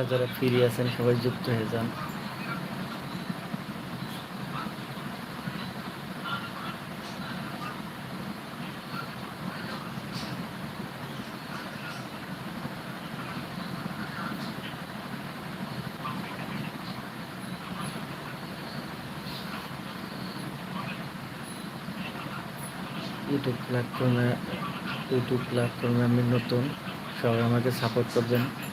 যারা যারা ফিরে আছেন, সবাই যুক্ত হয়ে যান। ইউটিউব প্ল্যাটফর্মে ইউটিউব প্ল্যাটফর্মে আমি নতুন। সবাই আমাকে সাপোর্ট করবেন।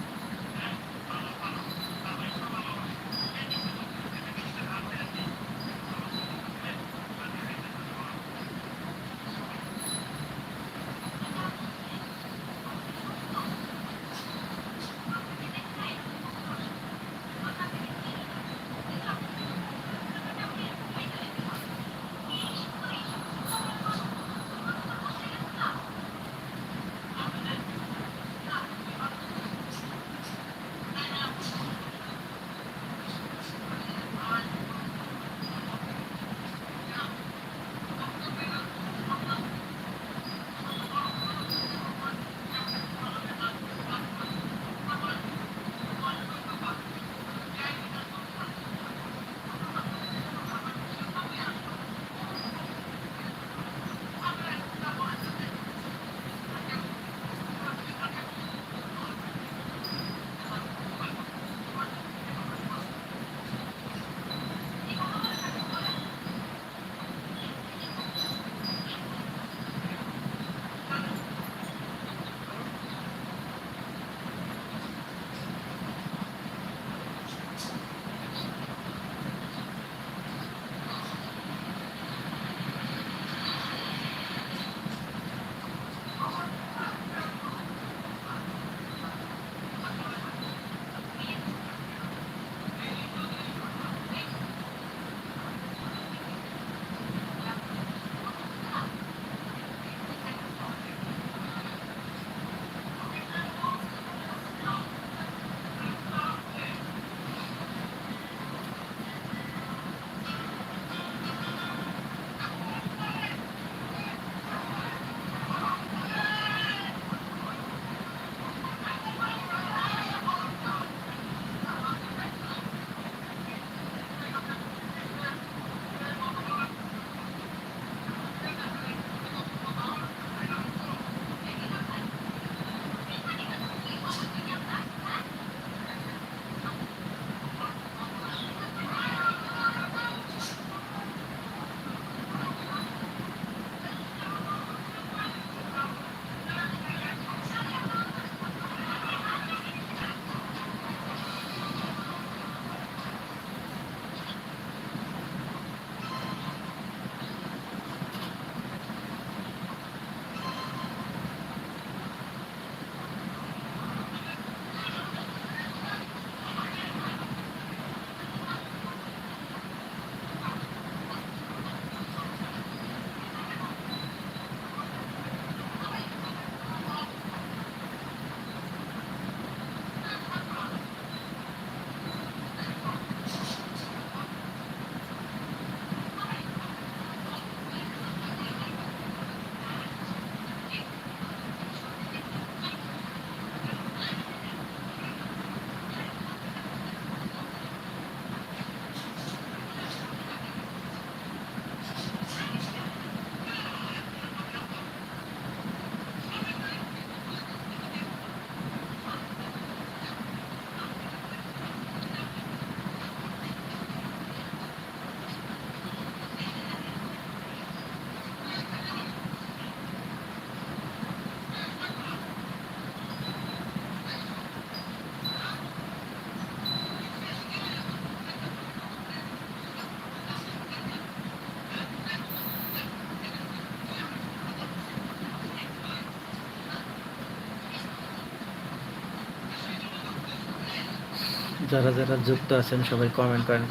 যারা যারা যুক্ত আছেন, সবাই কমেন্ট করেন।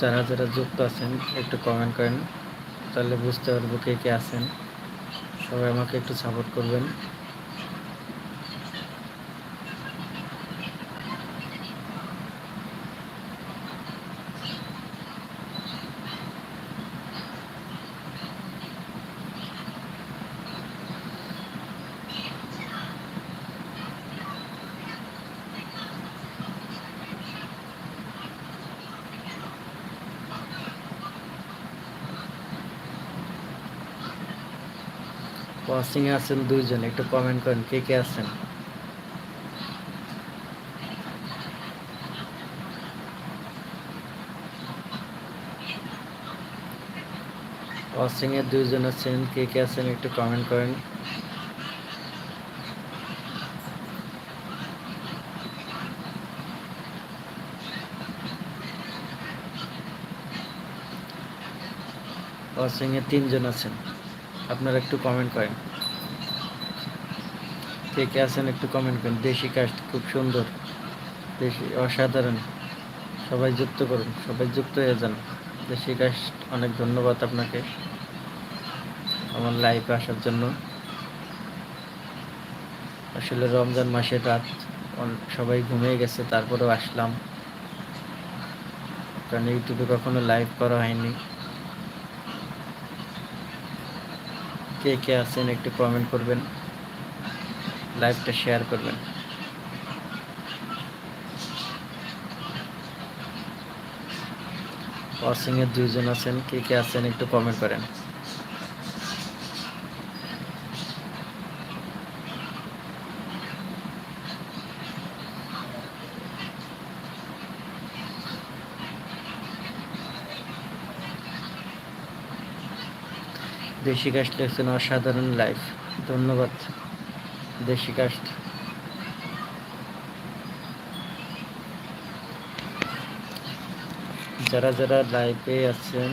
যারা যারা যুক্ত আছেন, একটু কমেন্ট করেন। তাহলে বুঝতে পারব কে কে আছেন। সবাই আমাকে একটু সাপোর্ট করবেন। ওয়াচিংয়ে আছেন দুইজন, একটু কমেন্ট করেন, কে কে আছেন? ওয়াচিংয়ে দুইজন আছেন, কে কে আছেন একটু কমেন্ট করেন। ওয়াচিংয়ে তিনজন আছেন, আপনারা একটু কমেন্ট করেন। কে কে আছেন একটু কমেন্ট করেন। দেশি কাস্ট খুব সুন্দর, দেশি অসাধারণ। সবাই যুক্ত করুন, সবাই যুক্ত হয়ে যান। দেশি কাস্ট অনেক ধন্যবাদ আপনাকে আমার লাইফে আসার জন্য। আসলে রমজান মাসের রাত সবাই ঘুমিয়ে গেছে, তারপরেও আসলাম। কারণ ইউটিউবে কখনো লাইভ করা হয়নি। কে কে আছেন একটু কমেন্ট করবেন। লাইভটা শেয়ার করবেন। ওয়াচিং এর দুইজন আছেন, কে কে আছেন একটু কমেন্ট করেন। দেশি কাস্ট লেখছেন অসাধারণ লাইফ ধন্যবাদ। দেশি কাস্ট যারা যারা লাইভে আছেন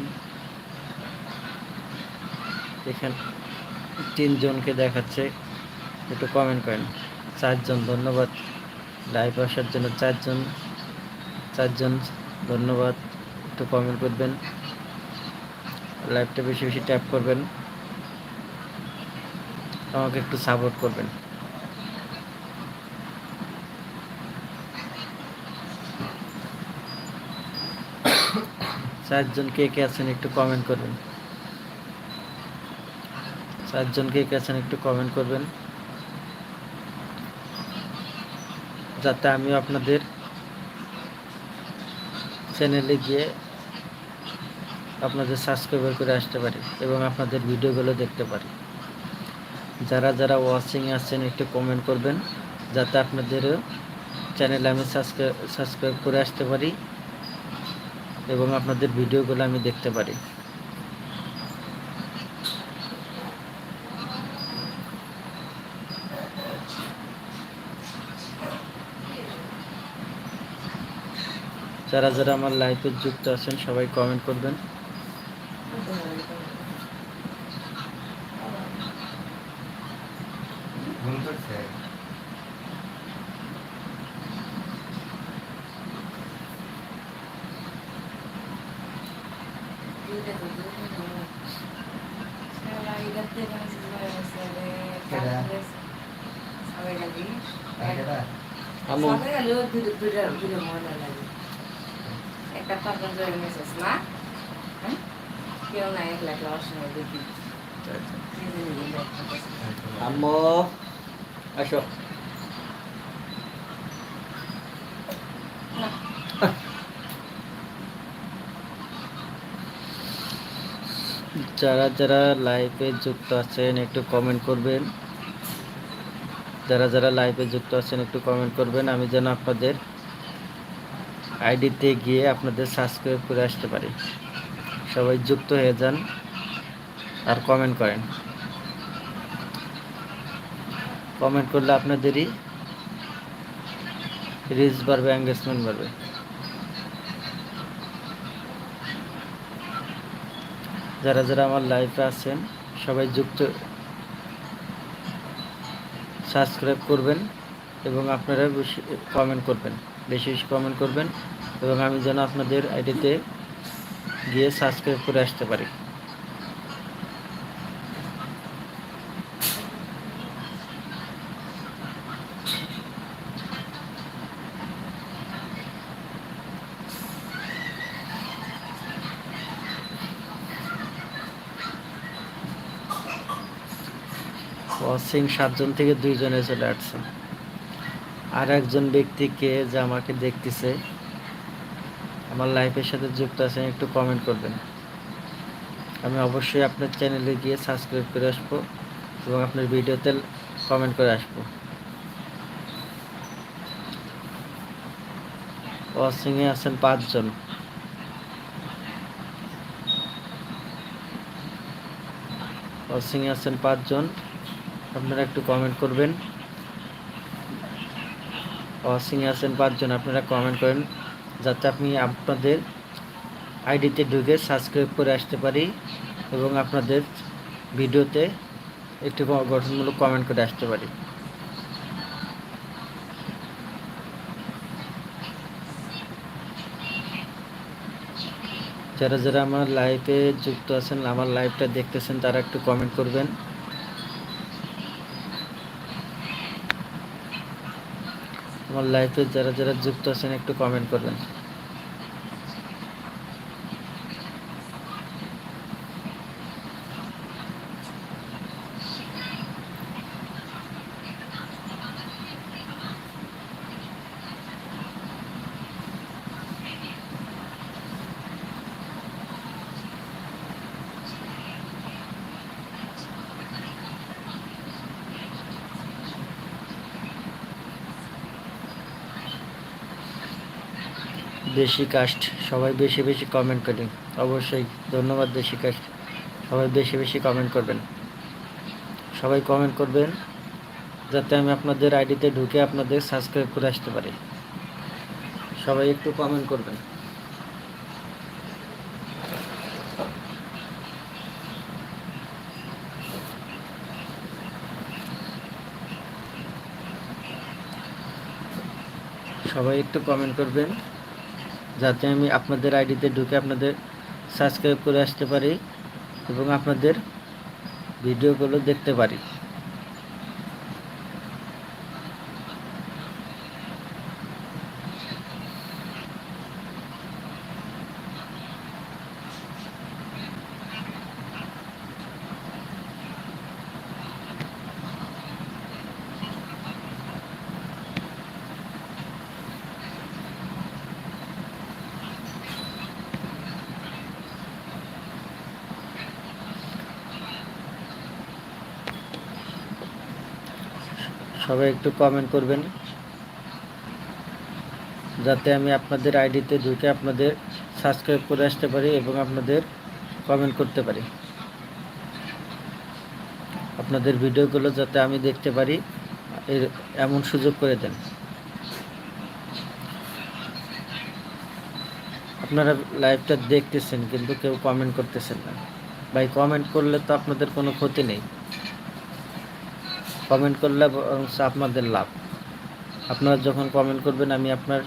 এখানে তিনজনকে দেখাচ্ছে, একটু কমেন্ট করেন। চারজন, ধন্যবাদ। লাইভ আসার জন্য চারজন চারজন, ধন্যবাদ। একটু কমেন্ট করবেন। লাইভটা বেশি বেশি ট্যাপ করবেন। আমাকে একটু সাপোর্ট করবেন। চারজন কে কে আছেন একটু কমেন্ট করবেন। চারজন কে কে আছেন একটু কমেন্ট করবেন। যাতে আমিও আপনাদের চ্যানেলে গিয়ে আপনাদের সাবস্ক্রাইবার করে আসতে পারি এবং আপনাদের ভিডিওগুলো দেখতে পারি। যারা যারা ওয়াচিং আছেন একটু কমেন্ট করবেন, যাতে আপনাদেরও চ্যানেলে আমি সাবস্ক্রাইব সাবস্ক্রাইব করে আসতে পারি। এবং আপনাদের ভিডিওগুলো আমি দেখতে পারি। যারা যারা আমার লাইফে যুক্ত আছেন, সবাই কমেন্ট করবেন ঘুম পাচ্ছে কেডা আমু একটা তখন জয় মেসেজ না হ্যাঁ? কেউ নাই একলা একলা অসময় দেখি নিজে নিজে দেখতে আসো। যারা যারা লাইভে যুক্ত আছেন, একটু কমেন্ট করবেন। যারা যারা লাইভে যুক্ত আছেন, একটু কমেন্ট করবেন। আমি যেন আপনাদের আইডিতে গিয়ে আপনাদের সাবস্ক্রাইব করে আসতে পারি। সবাই যুক্ত হয়ে যান আর কমেন্ট করেন। কমেন্ট করলে আপনাদেরই রিচ বাড়বে এঙ্গেজমেন্ট বাড়বে। যারা যারা আমার লাইফে আছেন, সবাই যুক্ত সাবস্ক্রাইব করবেন এবং আপনারা বেশি কমেন্ট করবেন। বেশি বেশি কমেন্ট করবেন এবং আমি যেন আপনাদের আইডিতে গিয়ে সাবস্ক্রাইব করে আসতে পারি। ওয়াসিং সাতজন থেকে দুইজনে চলে আসছে। আর একজন ব্যক্তিকে যে আমাকে দেখতেছে আমার লাইফের সাথে যুক্ত আছেন, একটু কমেন্ট করবেন। আমি অবশ্যই আপনার চ্যানেলে গিয়ে সাবস্ক্রাইব করে আসব এবং আপনার ভিডিওতে কমেন্ট করে আসব। ওয়াসিংয়ে আছেন পাঁচজন। ওয়াসিংয়ে আছেন পাঁচজন। আপনারা একটু কমেন্ট করবেন। ওয়াসিংয়ে আছেন পাঁচজন, আপনারা কমেন্ট করেন। যাতে আমি আপনাদের আইডিতে ঢুকে সাবস্ক্রাইব করে আসতে পারি এবং আপনাদের ভিডিওতে একটু গঠনমূলক কমেন্ট করে আসতে পারি। যারা যারা আমার লাইভে যুক্ত আছেন, আমার লাইভটা দেখতেছেন, তারা একটু কমেন্ট করবেন। আমার লাইফে যারা যারা যুক্ত আছেন একটু কমেন্ট করবেন। দেশি কাস্ট সবাই বেশি বেশি কমেন্ট করেন অবশ্যই ধন্যবাদ দেশি কাস্ট সবাই বেশি বেশি কমেন্ট করবেন। সবাই কমেন্ট করবেন, যাতে আমি আপনাদের আইডিতে ঢুকে আপনাদের সাবস্ক্রাইব করে আসতে পারি। সবাই একটু কমেন্ট করবেন। সবাই একটু কমেন্ট করবেন। যাতে আমি আপনাদের আইডিতে ঢুকে আপনাদের সাবস্ক্রাইব করে আসতে পারি এবং আপনাদের ভিডিওগুলো দেখতে পারি। সবাই একটু কমেন্ট করবেন। যাতে আমি আপনাদের আইডিতে ঢুকে আপনাদের সাবস্ক্রাইব করে আসতে পারি এবং আপনাদের কমেন্ট করতে পারি। আপনাদের ভিডিওগুলো যাতে আমি দেখতে পারি, এর এমন সুযোগ করে দেন। আপনারা লাইভটা দেখতেছেন কিন্তু কেউ কমেন্ট করতেছেন না। ভাই কমেন্ট করলে তো আপনাদের কোনো ক্ষতি নেই। কমেন্ট করলে আপনাদের লাভ। আপনারা যখন কমেন্ট করবেন, আমি আপনার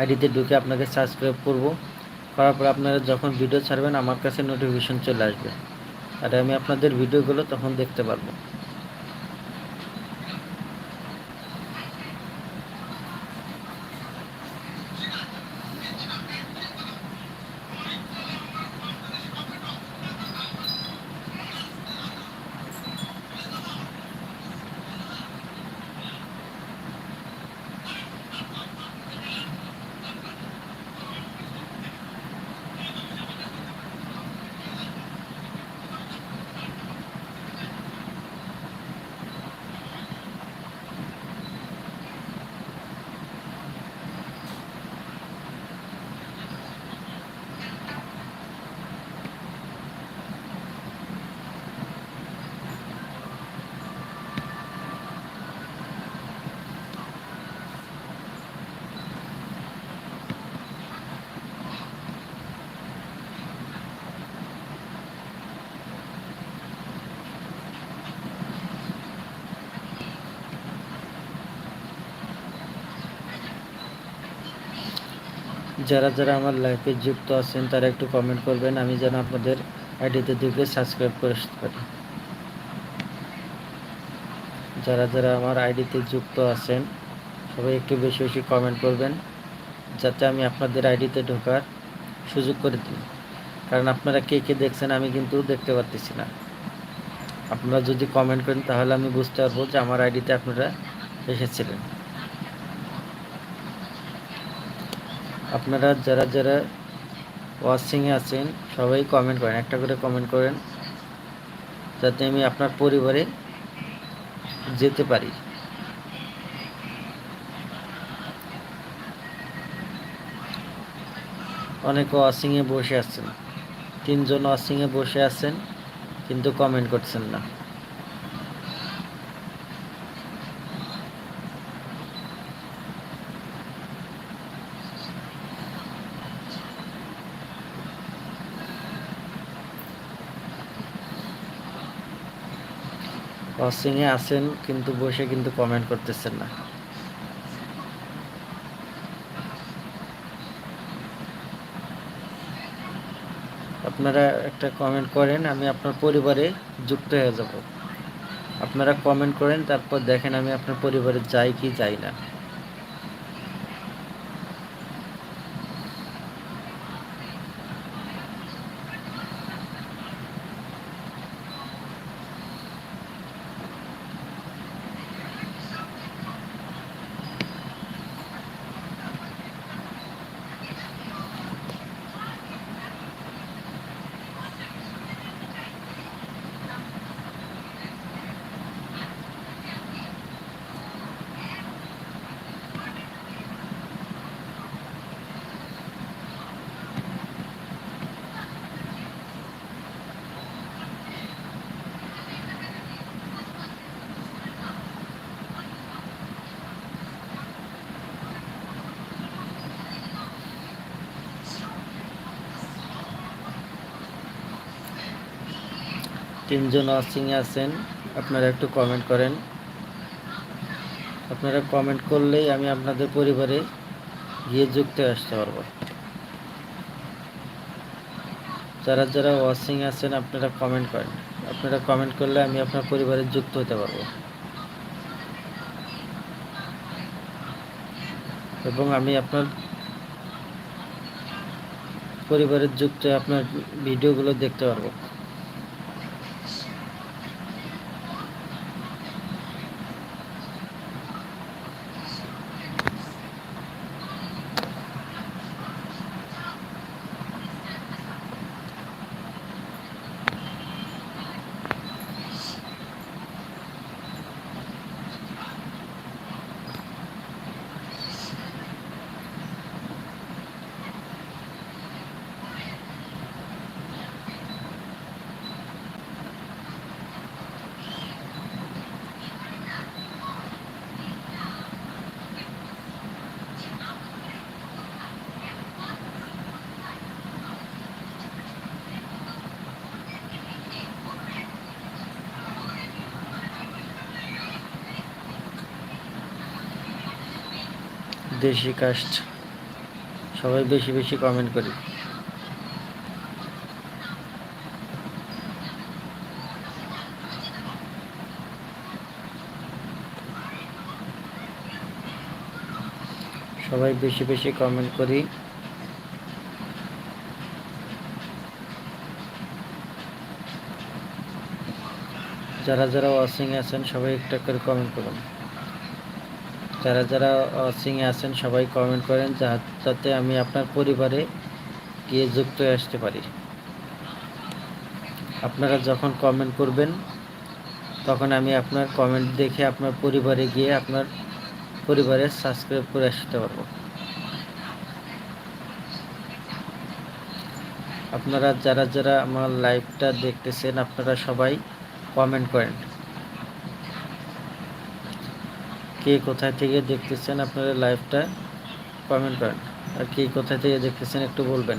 আইডিতে ঢুকে আপনাকে সাবস্ক্রাইব করব। করার পর আপনারা যখন ভিডিও ছাড়বেন, আমার কাছে নোটিফিকেশন চলে আসবে। আর আমি আপনাদের ভিডিওগুলো তখন দেখতে পারব। যারা যারা আমার লাইফে যুক্ত আছেন, তারা একটু কমেন্ট করবেন, আমি যেন আপনাদের আইডিতে ঢুকে সাবস্ক্রাইব করে আসতে পারি। যারা যারা আমার আইডিতে যুক্ত আছেন, সবাই একটু বেশি বেশি কমেন্ট করবেন, যাতে আমি আপনাদের আইডিতে ঢোকার সুযোগ করে দিই। কারণ আপনারা কে কে দেখছেন আমি কিন্তু দেখতে পারতেছি না। আপনারা যদি কমেন্ট করেন, তাহলে আমি বুঝতে পারব যে আমার আইডিতে আপনারা এসেছিলেন। আপনারা যারা যারা ওয়াচিংয়ে আছেন, সবাই কমেন্ট করেন, একটা করে কমেন্ট করেন, যাতে আমি আপনার পরিবারে যেতে পারি। অনেকে ওয়াচিংয়ে বসে আছেন, তিনজন ওয়াচিংয়ে বসে আছেন, কিন্তু কমেন্ট করছেন না। ওয়াচিংয়ে আছেন, কিন্তু বসে কিন্তু কমেন্ট করতেছেন না। আপনারা একটা কমেন্ট করেন, আমি আপনার পরিবারে যুক্ত হয়ে যাব। আপনারা কমেন্ট করেন, তারপর দেখেন আমি আপনার পরিবারে যাই কি যাই না। তিনজন ওয়াচিংয়ে আছেন, আপনারা একটু কমেন্ট করেন। আপনারা কমেন্ট করলেই আমি আপনাদের পরিবারে গিয়ে যুক্ত আসতে পারব। যারা যারা ওয়াচিং আছেন, আপনারা কমেন্ট করেন। আপনারা কমেন্ট করলে আমি আপনার পরিবারে যুক্ত হতে পারব। এবং আমি আপনার পরিবারের যুক্ত আপনার ভিডিওগুলো দেখতে পারব। দেশি কাস্ট সবাই বেশি বেশি কমেন্ট করি। সবাই বেশি বেশি কমেন্ট করি। যারা যারা ওয়াচিং আছেন, সবাই একটা করে কমেন্ট করুন। যারা যারা ওয়াচিংয়ে আছেন, সবাই কমেন্ট করেন যাতে আমি আপনার পরিবারে গিয়ে যুক্ত হয়ে আসতে পারি। আপনারা যখন কমেন্ট করবেন, তখন আমি আপনার কমেন্ট দেখে আপনার পরিবারে গিয়ে আপনার পরিবারে সাবস্ক্রাইব করে আসতে পারব। আপনারা যারা যারা আমার লাইভটা দেখতেছেন, আপনারা সবাই কমেন্ট করেন। কে কোথায় থেকে দেখতেছেন আপনারা লাইভটা কমেন্ট করেন। আর কে কোথায় থেকে দেখতেছেন একটু বলবেন।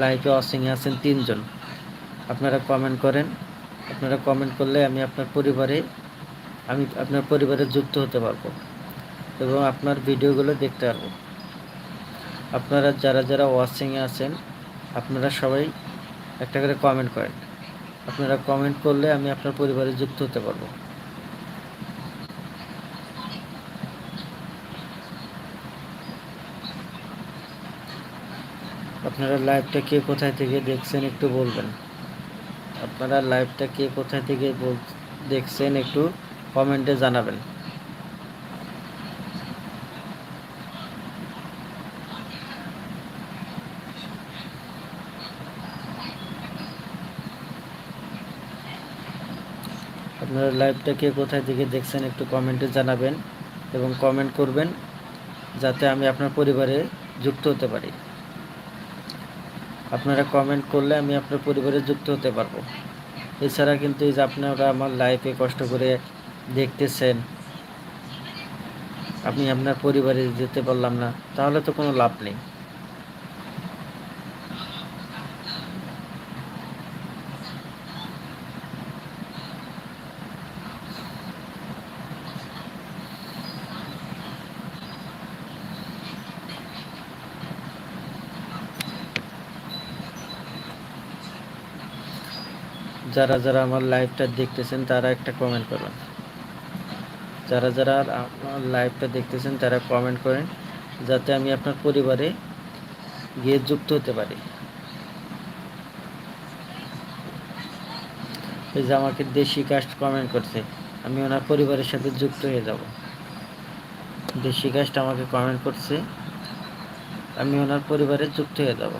লাইভে ওয়াচিংয়ে আছেন তিনজন। আপনারা কমেন্ট করেন। আপনারা কমেন্ট করলে আমি আপনার পরিবারে, আমি আপনার পরিবারে যুক্ত হতে পারব এবং আপনার ভিডিওগুলো দেখতে পারব। আপনারা যারা যারা ওয়াচিংয়ে আছেন, আপনারা সবাই একটা করে কমেন্ট করেন। আপনারা কমেন্ট করলে আমি আপনার পরিবারে যুক্ত হতে পারব। আপনারা লাইভটা কে কোথায় থেকে দেখছেন একটু বলবেন। আপনারা লাইভটা কে কোথায় থেকে দেখছেন একটু কমেন্টে জানাবেন। আপনারা লাইভটা কে কোথায় থেকে দেখছেন একটু কমেন্টে জানাবেন এবং কমেন্ট করবেন, যাতে আমি আপনার পরিবারে যুক্ত হতে পারি। আপনারা কমেন্ট করলে আমি আপনার পরিবারে যুক্ত হতে পারব। এছাড়া কিন্তু এই যে আপনারা আমার লাইফে কষ্ট করে দেখতেছেন আপনি আপনার পরিবারে যেতে পারলাম না, তাহলে তো কোনো লাভ নেই। যারা যারা আমার লাইভটা দেখতেছেন, তারা একটা কমেন্ট করুন। যারা যারা আমার লাইভটা দেখতেছেন, তারা কমেন্ট করেন, যাতে আমি আপনার পরিবারে গিয়ে যুক্ত হতে পারি। এই যে আমাকে দেশি কাস্ট কমেন্ট করছে, আমি ওনার পরিবারের সাথে যুক্ত হয়ে যাব। দেশি কাস্ট আমাকে কমেন্ট করছে, আমি ওনার পরিবারে যুক্ত হয়ে যাব।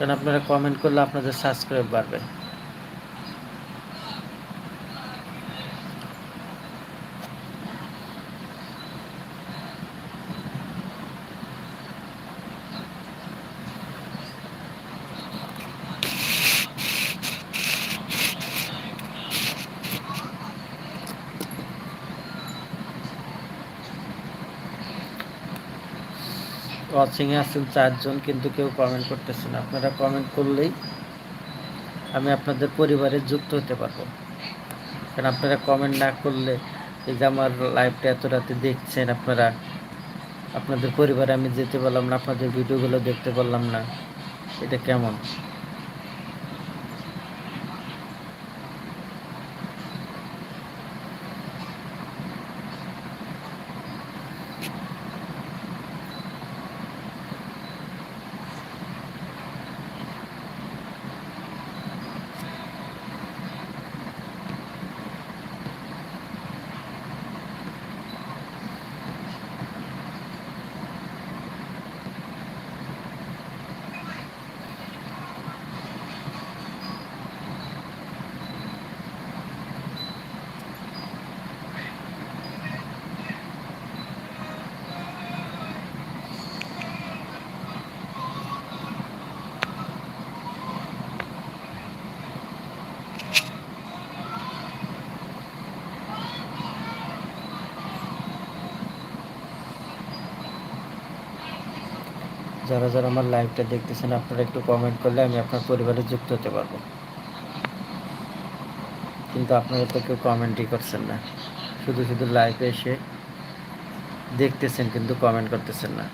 কারণ আপনারা কমেন্ট করলে আপনাদের সাবস্ক্রাইব বাড়বে। ওয়াচিংয়ে আছেন চারজন, কিন্তু কেউ কমেন্ট করতেছেন আপনারা কমেন্ট করলেই আমি আপনাদের পরিবারে যুক্ত হতে পারব। কারণ আপনারা কমেন্ট না করলে এই যে আমার লাইভটা এত রাতে দেখছেন আপনারা, আপনাদের পরিবারে আমি যেতে পারলাম না, আপনাদের ভিডিওগুলো দেখতে পারলাম না, এটা কেমন? যারা যারা আমার লাইভটা দেখতেছেন, আপনারা একটু কমেন্ট করলে আমি আপনার পরিবারে যুক্ত হতে পারব। কিন্তু আপনারা তো কেউ কমেন্টই করছেন না। শুধু শুধু লাইভে এসে দেখতেছেন, কিন্তু কমেন্ট করতেছেন না।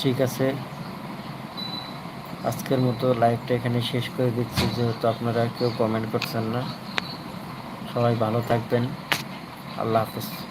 ঠিক আছে। আজকের মতো লাইভটা এখানে শেষ করে দিচ্ছি, যেহেতু আপনারা কেউ কমেন্ট করছেন না। সবাই ভালো থাকবেন। আল্লাহ হাফিজ।